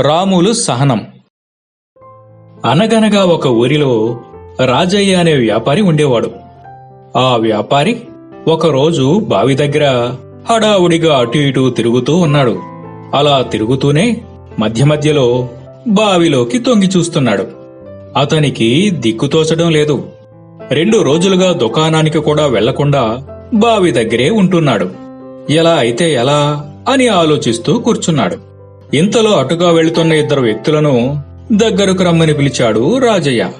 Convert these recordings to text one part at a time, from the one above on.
రాములు సహనం. అనగనగా ఒక ఊరిలో రాజయ్య అనే వ్యాపారి ఉండేవాడు. ఆ వ్యాపారి ఒకరోజు బావి దగ్గర హడావుడిగా అటు ఇటు తిరుగుతూ ఉన్నాడు. అలా తిరుగుతూనే మధ్య మధ్యలో బావిలోకి తొంగి చూస్తున్నాడు. అతనికి దిక్కుతోచడం లేదు. రెండు రోజులుగా దుకాణానికి కూడా వెళ్ళకుండా బావి దగ్గరే ఉంటున్నాడు. ఎలా అయితే ఎలా అని ఆలోచిస్తూ కూర్చున్నాడు. ఇంతలో అటుగా వెళుతున్న ఇద్దరు వ్యక్తులను దగ్గరకు రమ్మని పిలిచాడు రాజయ్య.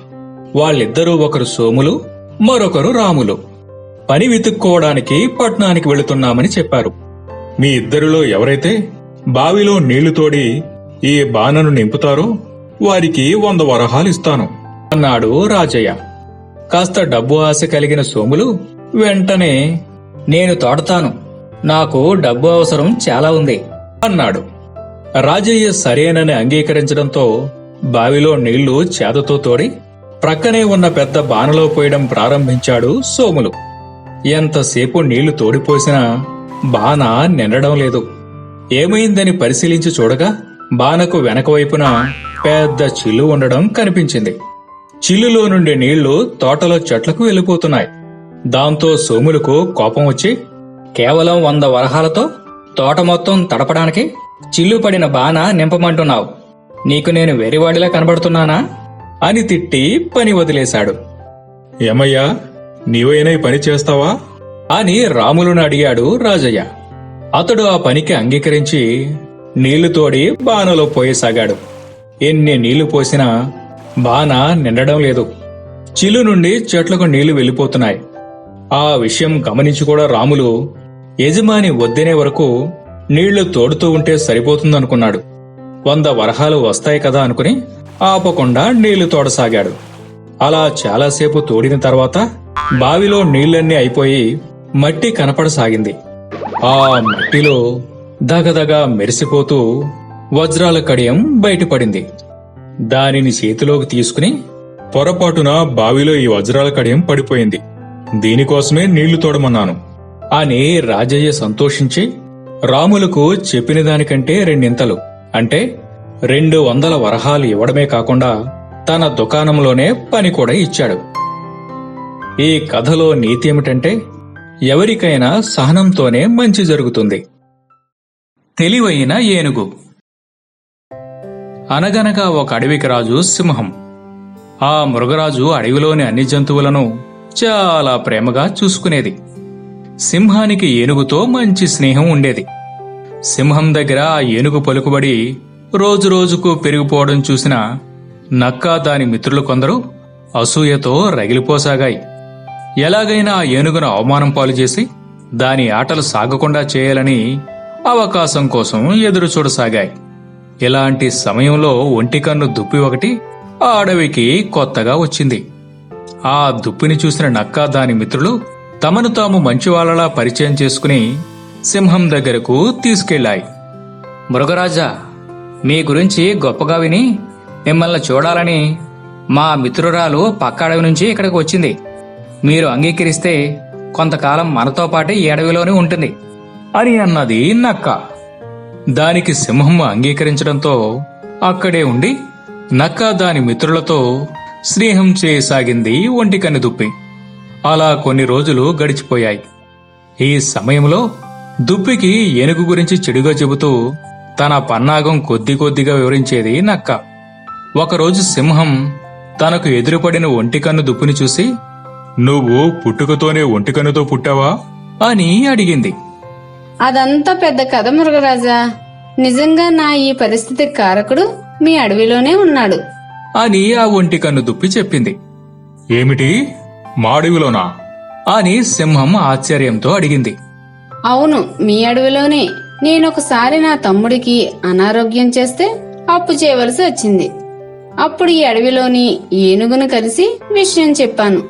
వాళ్ళిద్దరూ ఒకరు సోములు మరొకరు రాములు. పని వెతుక్కోవడానికి పట్నానికి వెళుతున్నామని చెప్పారు. మీ ఇద్దరిలో ఎవరైతే బావిలో నీళ్ళు తోడి ఈ బాణను నింపుతారో వారికి వంద వరహాలు ఇస్తాను అన్నాడు రాజయ్య. కాస్త డబ్బు ఆశ కలిగిన సోములు వెంటనే నేను తోడతాను. నాకు డబ్బు అవసరం చాలా ఉంది అన్నాడు. రాజయ్య సరేనని అంగీకరించడంతో బావిలో నీళ్ళు చేతతో తోడి ప్రక్కనే ఉన్న పెద్ద బానలో పోయడం ప్రారంభించాడు సోములు. ఎంతసేపు నీళ్ళు తోడిపోసినా బాన నిండడం లేదు. ఏమైందని పరిశీలించి చూడగా బానకు వెనక వైపున పెద్ద చిల్లు ఉండడం కనిపించింది. చిల్లులో నుండి నీళ్ళు తోటలో చెట్లకు వెళ్ళిపోతున్నాయి. దాంతో సోములకు కోపం వచ్చి కేవలం వంద వరహాలతో తోట మొత్తం తడపడానికి చిల్లు పడిన బాన నింపమంటున్నావు. నీకు నేను వెరివాడిలా కనబడుతున్నానా? అని తిట్టి పని వదిలేశాడు. ఏమయ్యా నీవైనా పని చేస్తావా? అని రాములను అడిగాడు రాజయ్య. అతడు ఆ పనికి అంగీకరించి నీళ్ళు తోడి బానలో పోయసాగాడు. ఎన్ని నీళ్ళు పోసినా బాన నిండడం లేదు. చిల్లు నుండి చెట్లకు నీళ్ళు వెళ్ళిపోతున్నాయి. ఆ విషయం గమనించి కూడా రాములు యజమాని వద్దనే వరకు నీళ్ళు తోడుతూ ఉంటే సరిపోతుందనుకున్నాడు. వంద వరహాలు వస్తాయి కదా అనుకుని ఆపకుండా నీళ్ళు తోడసాగాడు. అలా చాలాసేపు తోడిన తర్వాత బావిలో నీళ్ళన్నీ అయిపోయి మట్టి కనపడసాగింది. ఆ మట్టిలో దగదగ మెరిసిపోతూ వజ్రాల కడియం బయటపడింది. దానిని చేతిలోకి తీసుకుని పొరపాటున బావిలో ఈ వజ్రాల కడియం పడిపోయింది. దీనికోసమే నీళ్ళు తోడమన్నాను. అని రాజయ్య సంతోషించి రాములకు చెప్పిన దానికంటే రెండింతలు. అంటే రెండు వందల వరహాలు ఇవ్వడమే కాకుండా తన దుకాణంలోనే పని కూడా ఇచ్చాడు. ఈ కథలో నీతి ఏమిటంటే ఎవరికైనా సహనంతోనే మంచి జరుగుతుంది. తెలివైన ఏనుగు. అనగనగా ఒక అడవికి రాజు సింహం. ఆ మృగరాజు అడవిలోని అన్ని జంతువులను చాలా ప్రేమగా చూసుకునేది. సింహానికి ఏనుగుతో మంచి స్నేహం ఉండేది. సింహం దగ్గర ఆ ఏనుగు పలుకుబడి రోజురోజుకు పెరిగిపోవడం చూసిన నక్క దాని మిత్రులు కొందరు అసూయతో రగిలిపోసాగాయి. ఎలాగైనా ఆ ఏనుగును అవమానం పాలు చేసి దాని ఆటలు సాగకుండా చేయాలని అవకాశం కోసం ఎదురు చూడసాగాయి. ఇలాంటి సమయంలో ఒంటికన్ను దుప్పి ఒకటి ఆ అడవికి కొత్తగా వచ్చింది. ఆ దుప్పిని చూసిన నక్క దాని మిత్రులు తమను తాము మంచివాళ్ళలా పరిచయం చేసుకుని సింహం దగ్గరకు తీసుకెళ్ళాయి మృగరాజా మీ గురించి గొప్పగా విని మిమ్మల్ని చూడాలని మా మిత్రురాలు పక్క అడవి నుంచి ఇక్కడికి వచ్చింది. మీరు అంగీకరిస్తే కొంతకాలం మనతో పాటే ఈ అడవిలోనే ఉంటుంది అని అన్నది నక్క. దానికి సింహం అంగీకరించడంతో అక్కడే ఉండి నక్క దాని మిత్రులతో స్నేహం చేయసాగింది ఒంటికన్ను దుప్పి. అలా కొన్ని రోజులు గడిచిపోయాయి. ఈ సమయంలో దుప్పికి ఏనుగు గురించి చెడుగా చెబుతూ తన పన్నాగం కొద్ది కొద్దిగా వివరించేది నక్క. ఒకరోజు సింహం తనకు ఎదురుపడిన ఒంటికన్ను దుప్పిని చూసి నువ్వు పుట్టుకతోనే ఒంటికన్నుతో పుట్టావా? అని అడిగింది. అదంతా పెద్ద కథ మృగరాజా నిజంగా నా ఈ పరిస్థితి కారకుడు మీ అడవిలోనే ఉన్నాడు. అని ఆ ఒంటికన్ను దుప్పి చెప్పింది. ఏమిటి? మా అడవిలోనా అని సింహం ఆశ్చర్యంతో అడిగింది. అవును మీ అడవిలోనే. నేనొకసారి నా తమ్ముడికి అనారోగ్యం చేస్తే అప్పు చేయవలసి వచ్చింది. అప్పుడు ఈ అడవిలోని ఏనుగును కలిసి విషయం చెప్పాను.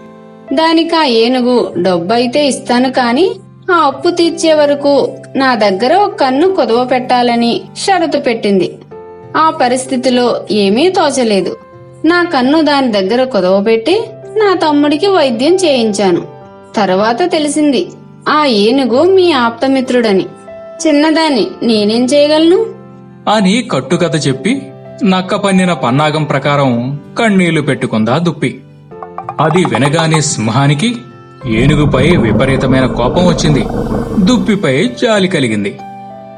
దానికి ఆ ఏనుగు డబ్బైతే ఇస్తాను కాని ఆ అప్పు తీర్చే వరకు నా దగ్గర ఒక కన్ను కుదవ పెట్టాలని షరతు పెట్టింది. ఆ పరిస్థితిలో ఏమీ తోచలేదు. నా కన్ను దాని దగ్గర కుదవబెట్టి నా తమ్ముడికి వైద్యం చేయించాను. తర్వాత తెలిసింది ఆ ఏనుగు మీ ఆప్తమిత్రుడని. చిన్నదాన్ని నేనేం చేయగలను? అని కట్టుకథ చెప్పి నక్క పన్నిన పన్నాగం ప్రకారం కన్నీళ్ళు పెట్టుకుందా దుప్పి. అది వినగానే సింహానికి ఏనుగుపై విపరీతమైన కోపం వచ్చింది. దుప్పిపై జాలి కలిగింది.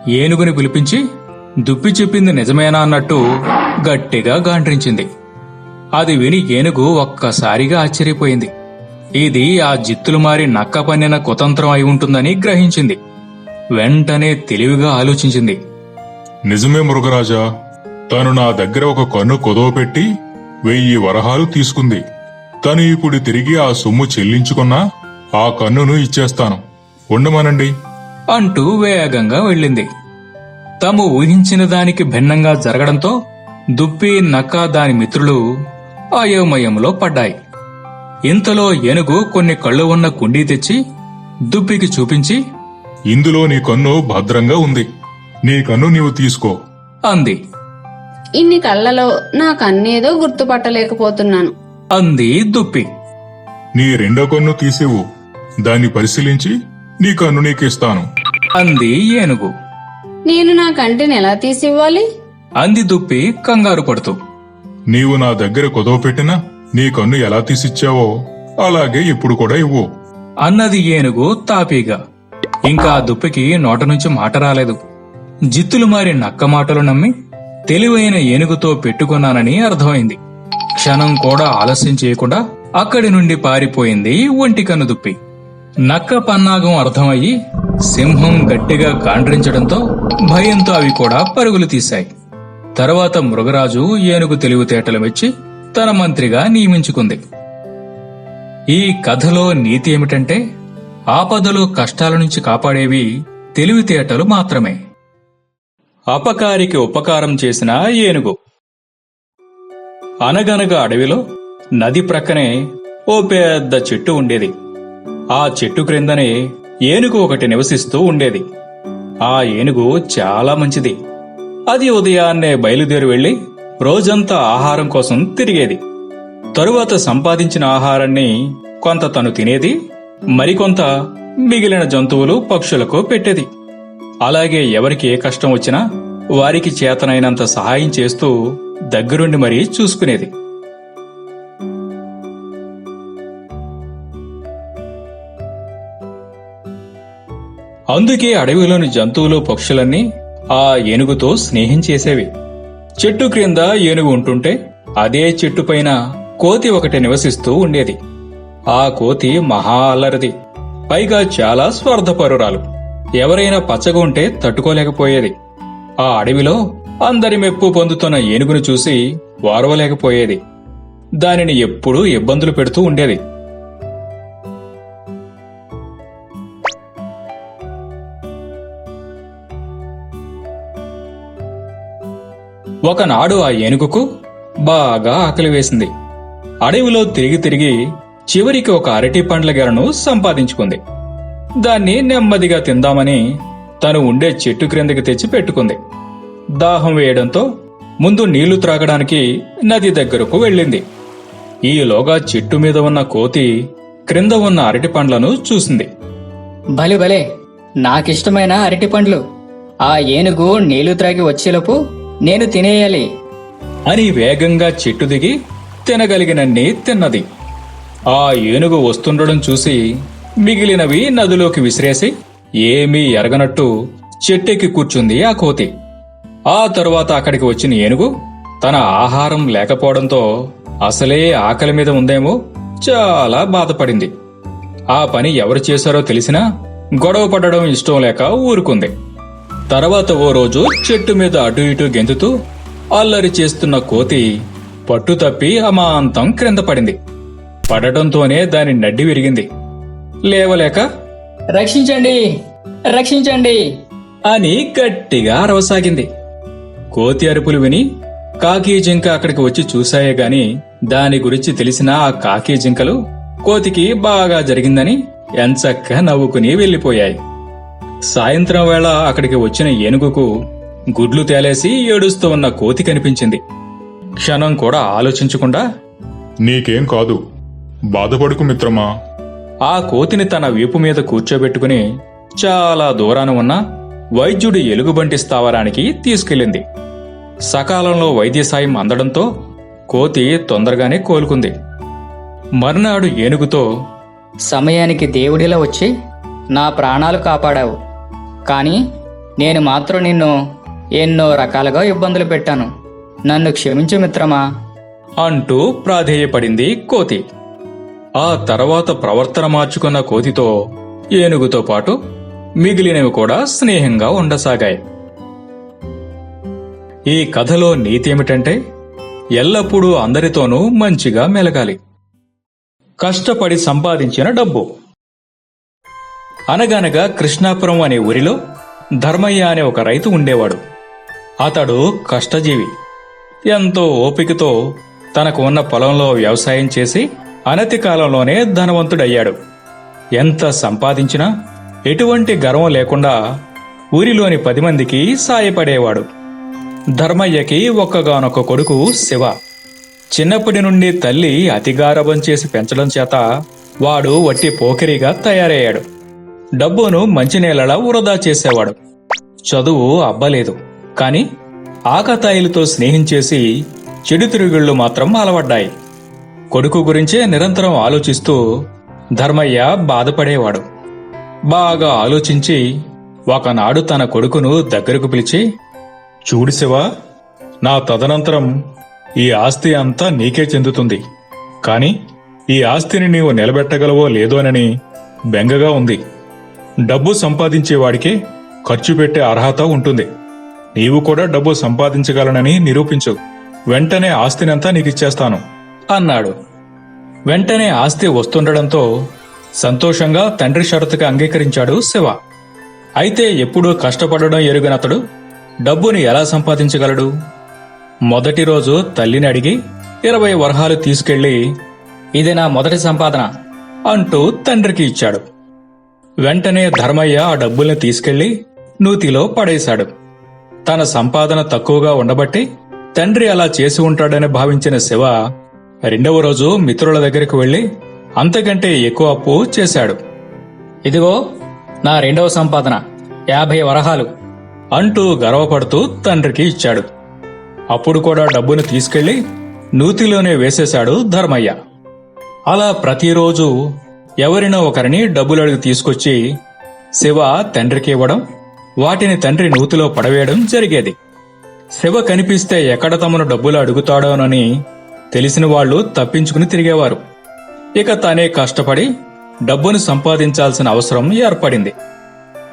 ఏనుగుని పిలిపించి దుప్పి చెప్పింది నిజమేనా అన్నట్టు గట్టిగా గాండ్రించింది. అది విని ఏనుగు ఒక్కసారిగా ఆశ్చర్యపోయింది. ఇది ఆ జిత్తులు మారి నక్క పన్నిన కుతంత్రం అయి ఉంటుందని గ్రహించింది. వెంటనే తెలివిగా ఆలోచించింది. నిజమే మృగరాజా. తను నా దగ్గర ఒక కన్ను కొదవ పెట్టి వెయ్యి వరహాలు తీసుకుంది. తను ఇప్పుడు తిరిగి ఆ సొమ్ము చెల్లించుకున్నా ఆ కన్నును ఇచ్చేస్తాను. ఉండమనండి. అంటూ వేగంగా వెళ్ళింది. తాము ఊహించిన దానికి భిన్నంగా జరగడంతో దుప్పి నక్క దాని మిత్రులు అయోమయంలో పడ్డాయి. ఇంతలో ఏనుగు కొన్ని కళ్ళు ఉన్న కుండీ తెచ్చి దుప్పికి చూపించి ఇందులో నీ కన్ను భద్రంగా ఉంది. నీ కన్ను నీవు తీసుకో. అంది. ఇన్ని కళ్ళలో నా కన్నేదో గుర్తుపట్టలేకపోతున్నాను. అంది దుప్పి. నీ రెండో కన్ను తీసేవు. దాన్ని పరిశీలించి నీ కన్ను నీకిస్తాను. అంది ఏనుగు. నేను నా కంటిని ఎలా తీసివ్వాలి? అంది దుప్పి కంగారు పడుతూ. నీవు నా దగ్గర కొదవ పెట్టినా నీ కన్ను ఎలా తీసిచ్చావో అలాగే ఇప్పుడు కూడా ఇవ్వు. అన్నది ఏనుగు తాపీగా. ఇంకా ఆ దుప్పికి నోట నుంచి మాట రాలేదు. జిత్తులు మారి నక్క మాటలు నమ్మి తెలివైన ఏనుగుతో పెట్టుకున్నానని అర్థమైంది. క్షణం కూడా ఆలస్యం చేయకుండా అక్కడి నుండి పారిపోయింది ఒంటి కన్ను దుప్పి. నక్క పన్నాగం అర్థమయ్యి సింహం గట్టిగా కాండ్రించడంతో భయంతో అవి కూడా పరుగులు తీశాయి. తర్వాత మృగరాజు ఏనుగు తెలివితేటలు మెచ్చి తన మంత్రిగా నియమించుకుంది. ఈ కథలో నీతి ఏమిటంటే ఆపదలు కష్టాల నుంచి కాపాడేవి తెలివితేటలు మాత్రమే. అపకారికి ఉపకారం చేసిన ఏనుగు. అనగనగా అడవిలో నది ప్రక్కనే ఓ పెద్ద చెట్టు ఉండేది. ఆ చెట్టు క్రిందనే ఏనుగు ఒకటి నివసిస్తూ ఉండేది. ఆ ఏనుగు చాలా మంచిది. అది ఉదయాన్నే బయలుదేరి వెళ్ళి రోజంతా ఆహారం కోసం తిరిగేది. తరువాత సంపాదించిన ఆహారాన్ని కొంత తను తినేది మరికొంత మిగిలిన జంతువులు పక్షులకు పెట్టేది. అలాగే ఎవరికి ఏ కష్టం వచ్చినా వారికి చేతనైనంత సహాయం చేస్తూ దగ్గరుండి మరీ చూసుకునేది. అందుకే అడవిలోని జంతువులు పక్షులన్నీ ఆ ఏనుగుతో స్నేహం చేసేవి. చెట్టు క్రింద ఏనుగు ఉంటుంటే అదే చెట్టు పైన కోతి ఒకటి నివసిస్తూ ఉండేది. ఆ కోతి మహా అల్లరిది. పైగా చాలా స్వార్థపరురాలు. ఎవరైనా పచ్చగా ఉంటే తట్టుకోలేకపోయేది. ఆ అడవిలో అందరి మెప్పు పొందుతున్న ఏనుగును చూసి వారవలేకపోయేది. దానిని ఎప్పుడూ ఇబ్బందులు పెడుతూ ఉండేది. ఒకనాడు ఆ ఏనుగుకు బాగా ఆకలి వేసింది. అడవిలో తిరిగి తిరిగి చివరికి ఒక అరటి పండ్ల గెలను సంపాదించుకుంది. దాన్ని నెమ్మదిగా తిందామని తను ఉండే చెట్టు క్రిందకి తెచ్చి పెట్టుకుంది. దాహం వేయడంతో ముందు నీళ్ళు త్రాగడానికి నది దగ్గరకు వెళ్ళింది. ఈలోగా చెట్టు మీద ఉన్న కోతి క్రింద ఉన్న అరటి పండ్లను చూసింది. భలే భలే! నాకిష్టమైన అరటి పండ్లు. ఆ ఏనుగు నీళ్ళు త్రాగి వచ్చేలోపు నేను తినేయాలి. అని వేగంగా చెట్టు దిగి తినగలిగినన్ని తిన్నది. ఆ ఏనుగు వస్తుండడం చూసి మిగిలినవి నదిలోకి విసిరేసి ఏమీ ఎరగనట్టు చెట్టెక్కి కూర్చుంది ఆ కోతి. ఆ తరువాత అక్కడికి వచ్చిన ఏనుగు తన ఆహారం లేకపోవడంతో అసలే ఆకలి మీద ఉందేమో చాలా బాధపడింది. ఆ పని ఎవరు చేశారో తెలిసినా గొడవ పడడం ఇష్టం లేక ఊరుకుంది. తర్వాత ఓ రోజు చెట్టు మీద అటు ఇటు గెంతుతూ అల్లరి చేస్తున్న కోతి పట్టు తప్పి అమాంతం క్రింద పడింది. పడటంతోనే దాని నడ్డి విరిగింది. లేవలేక రక్షించండి రక్షించండి అని గట్టిగా అరవసాగింది. కోతి అరుపులు విని కాకి జింక అక్కడికి వచ్చి చూశాయే గాని దాని గురించి తెలిసిన ఆ కాకి జింకలు కోతికి బాగా జరిగిందని ఎంచక్క నవ్వుకుని వెళ్ళిపోయాయి సాయంత్రం వేళ అక్కడికి వచ్చిన ఏనుగుకు గుడ్లు తేలేసి ఏడుస్తూ ఉన్న కోతి కనిపించింది. క్షణం కూడా ఆలోచించకుండా నీకేం కాదు బాధపడుకు మిత్రమా? ఆ కోతిని తన వీపు మీద కూర్చోబెట్టుకుని చాలా దూరాన ఉన్న వైద్యుడి ఎలుగుబంటి స్థావరానికి తీసుకెళ్ళింది. సకాలంలో వైద్య సాయం అందడంతో కోతి తొందరగానే కోలుకుంది. మర్నాడు ఏనుగుతో సమయానికి దేవుడిలా వచ్చి నా ప్రాణాలు కాపాడావు. కానీ నేను మాత్రం నిన్ను ఎన్నో రకాలుగా ఇబ్బందులు పెట్టాను. నన్ను క్షమించు మిత్రమా? అంటూ ప్రాధేయపడింది కోతి. ఆ తర్వాత ప్రవర్తన మార్చుకున్న కోతితో ఏనుగుతో పాటు మిగిలినవి కూడా స్నేహంగా ఉండసాగాయి. ఈ కథలో నీతి ఏమిటంటే ఎల్లప్పుడూ అందరితోనూ మంచిగా మెలగాలి. కష్టపడి సంపాదించిన డబ్బు. అనగనగా కృష్ణాపురం అనే ఊరిలో ధర్మయ్య అనే ఒక రైతు ఉండేవాడు. అతడు కష్టజీవి. ఎంతో ఓపికతో తనకు ఉన్న పొలంలో వ్యవసాయం చేసి అనతి కాలంలోనే ధనవంతుడయ్యాడు. ఎంత సంపాదించినా ఎటువంటి గర్వం లేకుండా ఊరిలోని పది మందికి సాయపడేవాడు. ధర్మయ్యకి ఒక్కగానొక్క కొడుకు శివ. చిన్నప్పటి నుండి తల్లి అతిగారభం చేసి పెంచడం చేత వాడు వట్టి పోకిరిగా తయారయ్యాడు. డబ్బును మంచినీళ్ళలా వృధా చేసేవాడు. చదువు అబ్బలేదు. కాని ఆకతాయిలతో స్నేహం చేసి చెడు తిరుగుళ్ళు మాత్రం అలవడ్డాయి కొడుకు గురించే నిరంతరం ఆలోచిస్తూ ధర్మయ్య బాధపడేవాడు. బాగా ఆలోచించి ఒకనాడు తన కొడుకును దగ్గరకు పిలిచి చూడు శివా నా తదనంతరం ఈ ఆస్తి అంతా నీకే చెందుతుంది. కాని ఈ ఆస్తిని నీవు నిలబెట్టగలవో లేదోనని బెంగగా ఉంది. డబ్బు సంపాదించేవాడికే ఖర్చు పెట్టే అర్హత ఉంటుంది. నీవు కూడా డబ్బు సంపాదించగలనని నిరూపించు. వెంటనే ఆస్తినంతా నీకిచ్చేస్తాను. అన్నాడు. వెంటనే ఆస్తి వస్తుండడంతో సంతోషంగా తండ్రి షరతుకి అంగీకరించాడు శివ. అయితే ఎప్పుడూ కష్టపడడం ఎరుగనతడు. డబ్బుని ఎలా సంపాదించగలడు? మొదటి రోజు తల్లిని అడిగి ఇరవై వరహాలు తీసుకెళ్ళి ఇది నా మొదటి సంపాదన అంటూ తండ్రికి ఇచ్చాడు. వెంటనే ధర్మయ్య ఆ డబ్బుల్ని తీసుకెళ్ళి నూతిలో పడేశాడు. తన సంపాదన తక్కువగా ఉండబట్టి తండ్రి అలా చేసి ఉంటాడని భావించిన శివ రెండవ రోజు మిత్రుల దగ్గరికి వెళ్ళి అంతకంటే ఎక్కువ అప్పు చేశాడు. ఇదిగో నా రెండవ సంపాదన యాభై వరహాలు అంటూ గర్వపడుతూ తండ్రికి ఇచ్చాడు. అప్పుడు కూడా డబ్బును తీసుకెళ్ళి నూతిలోనే వేసేశాడు ధర్మయ్య. అలా ప్రతిరోజు ఎవరినో ఒకరిని డబ్బులు అడిగి తీసుకొచ్చి శివ తండ్రికి ఇవ్వడం వాటిని తండ్రి నూతిలో పడవేయడం జరిగేది. శివ కనిపిస్తే ఎక్కడ తమను డబ్బులు అడుగుతాడోనని తెలిసిన వాళ్ళు తప్పించుకుని తిరిగేవారు. ఇక తనే కష్టపడి డబ్బును సంపాదించాల్సిన అవసరం ఏర్పడింది.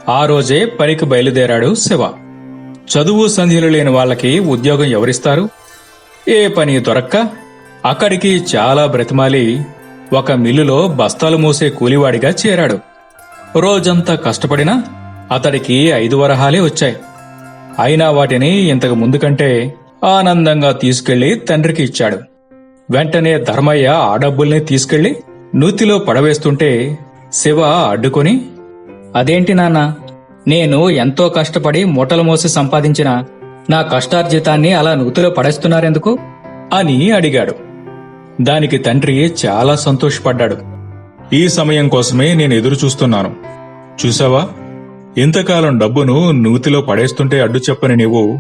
ఆ రోజే పనికి బయలుదేరాడు శివ. చదువు సంధ్యలు లేని వాళ్ళకి ఉద్యోగం ఎవరిస్తారు? ఏ పని దొరక్క? అక్కడికి చాలా బ్రతిమాలి. ఒక మిల్లులో బస్తాలు మూసే కూలివాడిగా చేరాడు. రోజంతా కష్టపడినా అతడికి ఐదు వరహాలే వచ్చాయి. అయినా వాటిని ఇంతకు ముందు కంటే ఆనందంగా తీసుకెళ్ళి తండ్రికి ఇచ్చాడు. వెంటనే ధర్మయ్య ఆ డబ్బుల్ని తీసుకెళ్ళి నూతిలో పడవేస్తుంటే శివ అడ్డుకొని అదేంటి నాన్న నేను ఎంతో కష్టపడి మూటలు మోసి సంపాదించిన నా కష్టార్జితాన్ని అలా నూతిలో పడేస్తున్నారెందుకు? అని అడిగాడు. దానికి తండ్రి చాలా సంతోషపడ్డాడు. ఈ సమయం కోసమే నేను ఎదురు చూస్తున్నాను. చూసావా? ఇంతకాలం డబ్బును నూతిలో పడేస్తుంటే అడ్డు చెప్పని నీవు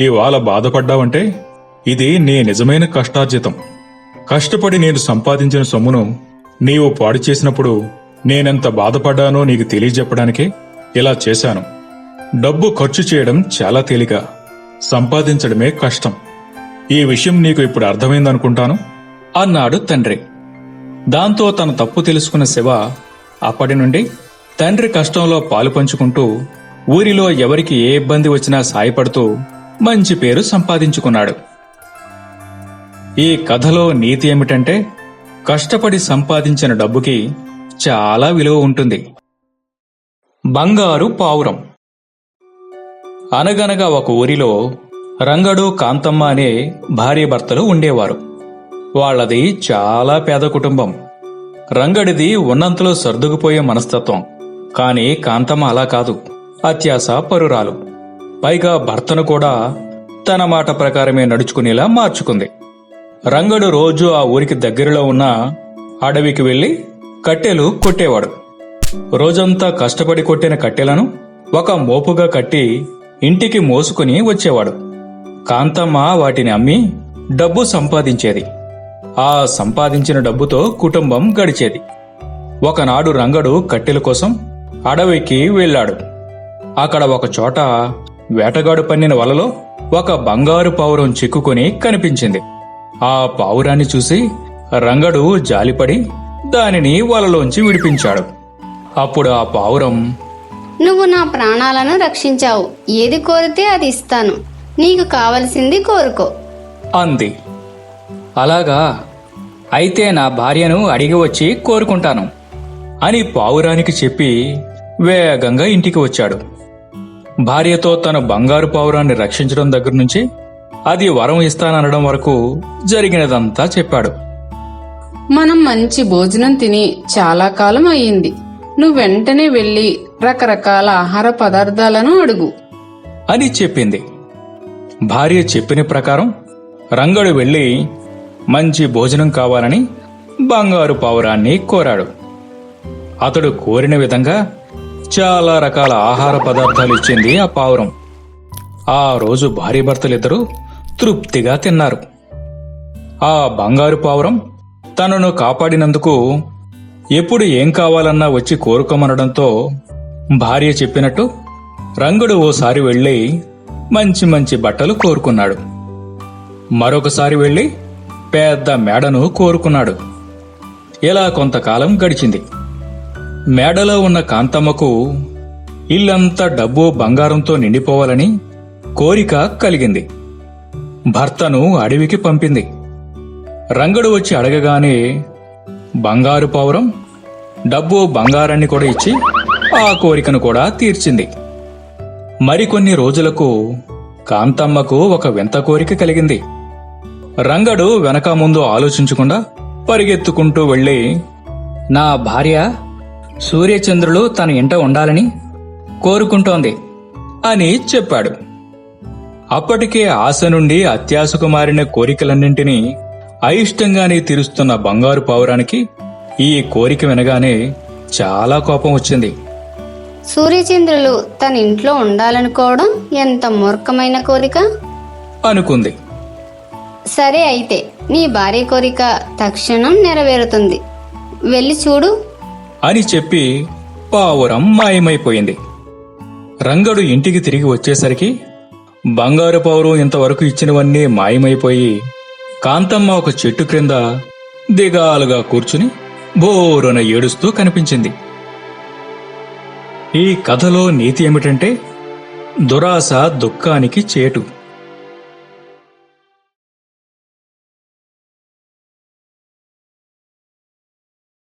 ఇవాళ బాధపడ్డావంటే ఇది నీ నిజమైన కష్టార్జితం. కష్టపడి నేను సంపాదించిన సొమ్మును నీవు పాడు చేసినప్పుడు నేనెంత బాధపడ్డానో నీకు తెలియజెప్పడానికే ఇలా చేశాను. డబ్బు ఖర్చు చేయడం చాలా తేలిక. సంపాదించడమే కష్టం. ఈ విషయం నీకు ఇప్పుడు అర్థమైందనుకుంటాను? అన్నాడు తండ్రి. దాంతో తన తప్పు తెలుసుకున్న శివ అప్పటి నుండి తండ్రి కష్టంలో పాలు పంచుకుంటూ ఊరిలో ఎవరికి ఏ ఇబ్బంది వచ్చినా సాయపడుతూ మంచి పేరు సంపాదించుకున్నాడు. ఈ కథలో నీతి ఏమిటంటే కష్టపడి సంపాదించిన డబ్బుకి చాలా విలువ ఉంటుంది. బంగారు పావురం. అనగనగా ఒక ఊరిలో రంగడు కాంతమ్మ అనే భార్యాభర్తలు ఉండేవారు. వాళ్ళది చాలా పేద కుటుంబం. రంగడిది ఉన్నంతలో సర్దుకుపోయే మనస్తత్వం. కాని కాంతమ్మ అలా కాదు. అత్యాస పరురాలు. పైగా భర్తను కూడా తన మాట ప్రకారమే నడుచుకునేలా మార్చుకుంది. రంగడు రోజు ఆ ఊరికి దగ్గరలో ఉన్న అడవికి వెళ్ళి కట్టెలు కొట్టేవాడు. రోజంతా కష్టపడి కొట్టిన కట్టెలను ఒక మోపుగా కట్టి ఇంటికి మోసుకుని వచ్చేవాడు. కాంతమ్మ వాటిని అమ్మి డబ్బు సంపాదించేది. ఆ సంపాదించిన డబ్బుతో కుటుంబం గడిచేది. ఒకనాడు రంగడు కట్టెల కోసం అడవికి వెళ్ళాడు. అక్కడ ఒక చోట వేటగాడు పన్నిన వలలో ఒక బంగారు పావురం చిక్కుకొని కనిపించింది. ఆ పావురాన్ని చూసి రంగడు జాలిపడి దానిని వలలోంచి విడిపించాడు. అప్పుడు ఆ పావురం నువ్వు నా ప్రాణాలను రక్షించావు. ఏది కోరితే అది ఇస్తాను. నీకు కావలసింది కోరుకో. అంది. అలాగా అయితే నా భార్యను అడిగి వచ్చి కోరుకుంటాను అని పావురానికి చెప్పి వేగంగా ఇంటికి వచ్చాడు. భార్యతో తన బంగారు పావురాన్ని రక్షించడం దగ్గర నుంచి అది వరం ఇస్తాననడం వరకు జరిగినదంతా చెప్పాడు. మనం మంచి భోజనం తిని చాలా కాలం అయ్యింది. నువ్వు వెంటనే వెళ్ళి రకరకాల ఆహార పదార్థాలను అడుగు. అని చెప్పింది. భార్య చెప్పిన ప్రకారం రంగడు వెళ్ళి మంచి భోజనం కావాలని బంగారు పావురాన్ని కోరాడు. అతడు కోరిన విధంగా చాలా రకాల ఆహార పదార్థాలు ఇచ్చింది ఆ పావురం. ఆ రోజు భార్యభర్తలిద్దరూ తృప్తిగా తిన్నారు. ఆ బంగారు పావురం తనను కాపాడినందుకు ఎప్పుడు ఏం కావాలన్నా వచ్చి కోరుకోమనడంతో భార్య చెప్పినట్టు రంగుడు ఓసారి వెళ్ళి మంచి మంచి బట్టలు కోరుకున్నాడు. మరొకసారి వెళ్ళి పెద్ద మేడను కోరుకున్నాడు. ఇలా కొంతకాలం గడిచింది. మేడలో ఉన్న కాంతమ్మకు ఇల్లంతా డబ్బు బంగారంతో నిండిపోవాలని కోరిక కలిగింది. భర్తను అడవికి పంపింది. రంగడు వచ్చి అడగగానే బంగారు పావురం డబ్బు బంగారాన్ని కూడా ఇచ్చి ఆ కోరికను కూడా తీర్చింది. మరికొన్ని రోజులకు కాంతమ్మకు ఒక వింత కోరిక కలిగింది. రంగడు వెనక ముందు ఆలోచించకుండా పరిగెత్తుకుంటూ వెళ్ళి నా భార్య సూర్యచంద్రులు తన ఇంట ఉండాలని కోరుకుంటోంది అని చెప్పాడు. అప్పటికే ఆశ నుండి అత్యాశకు మారిన కోరికలన్నింటినీ అయిష్టంగానే తీరుస్తున్న బంగారు పావురానికి ఈ కోరిక వినగానే చాలా కోపం వచ్చింది. సూర్యచంద్రులు తన ఇంట్లో ఉండాలనుకోవడం ఎంత మూర్ఖమైన కోరిక? అనుకుంది. సరే అయితే నీ భార్య కోరిక తక్షణం నెరవేరుతుంది. వెళ్ళి చూడు. అని చెప్పి పావురం మాయమైపోయింది. రంగడు ఇంటికి తిరిగి వచ్చేసరికి బంగారు పావురం ఇంతవరకు ఇచ్చినవన్నీ మాయమైపోయి కాంతమ్మ ఒక చెట్టు క్రింద దిగాలుగా కూర్చుని బోరున ఏడుస్తూ కనిపించింది. ఈ కథలో నీతి ఏమిటంటే దురాశ దుఃఖానికి చేటు.